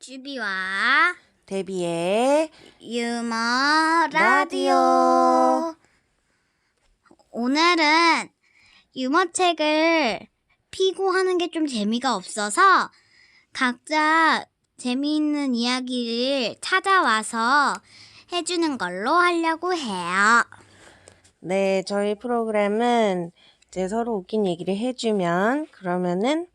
쭈비와 데비의 유머 라디오. 라디오. 오늘은 유머책을 피고 하는 게 좀 재미가 없어서 각자 재미있는 이야기를 찾아와서 해주는 걸로 하려고 해요. 네, 저희 프로그램은 이제 서로 웃긴 얘기를 해주면 그러면은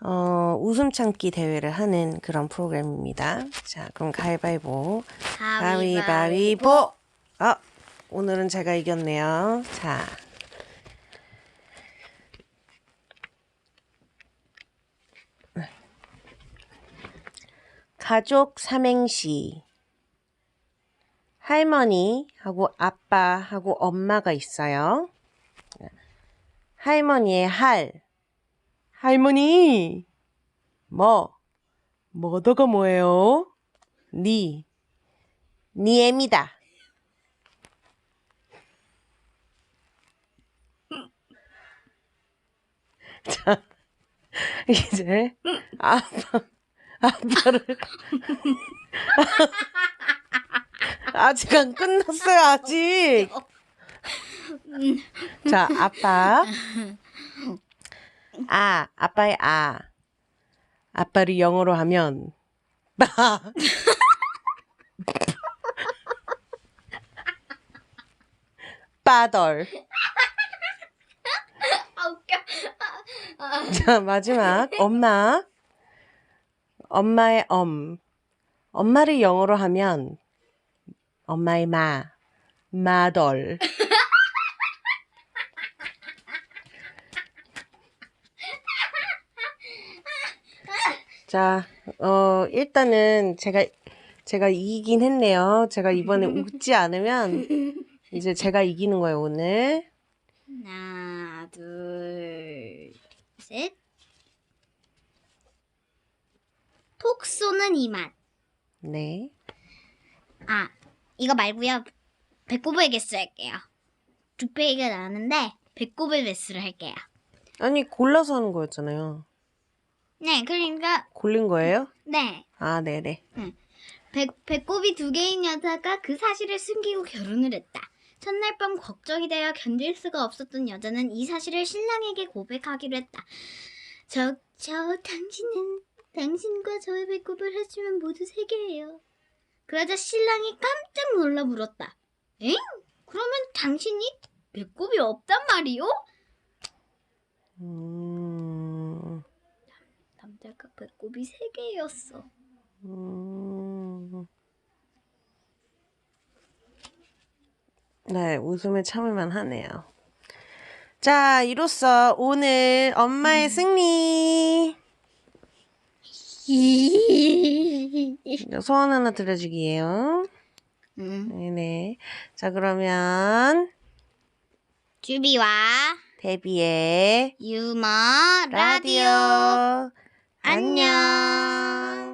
어, 웃음 참기 대회를 하는 그런 프로그램입니다. 자, 그럼 가위바위보. 가위바위보. 어, 오늘은 제가 이겼네요. 자. 가족 삼행시. 할머니하고 아빠하고 엄마가 있어요. 할머니의 할. 할머니. 뭐? 뭐더가 뭐예요? 니. 니엠이다. 자, 이제 아빠, 아빠를 아직 안 끝났어요, 아직. 자, 아빠. 아, 아빠의 아. 아빠를 영어로 하면 빠. 빠덜. 아 웃겨. 자, 마지막. 엄마. 엄마의 엄. 엄마를 영어로 하면 엄마의 마. 마덜. 자, 어, 일단은 제가, 제가 이기긴 했네요. 제가 이번에 웃지 않으면 이제 제가 이기는 거예요, 오늘. 하나, 둘, 셋. 톡 쏘는 이 맛. 네. 아, 이거 말고요. 배꼽을 개수 할게요. 두 페이가 나왔는데 배꼽을 개수를 할게요. 아니, 골라서 하는 거였잖아요. 네, 그러니까 골린 거예요? 네. 아, 네네. 배, 배꼽이 두 개인 여자가 그 사실을 숨기고 결혼을 했다. 첫날 밤 걱정이 되어 견딜 수가 없었던 여자는 이 사실을 신랑에게 고백하기로 했다. 저, 저, 당신은, 당신과 저의 배꼽을 해주면 모두 세 개예요. 그러자 신랑이 깜짝 놀라 물었다. 엥? 그러면 당신이 배꼽이 없단 말이요? 음, 남자가 배꼽이 세 개였어. 음. 네, 웃음을 참을만 하네요. 자, 이로써 오늘 엄마의 승리! 소원 하나 들어주기예요. 음. 네네. 자, 그러면 주비와 데비의 유머 라디오. 라디오. 안녕.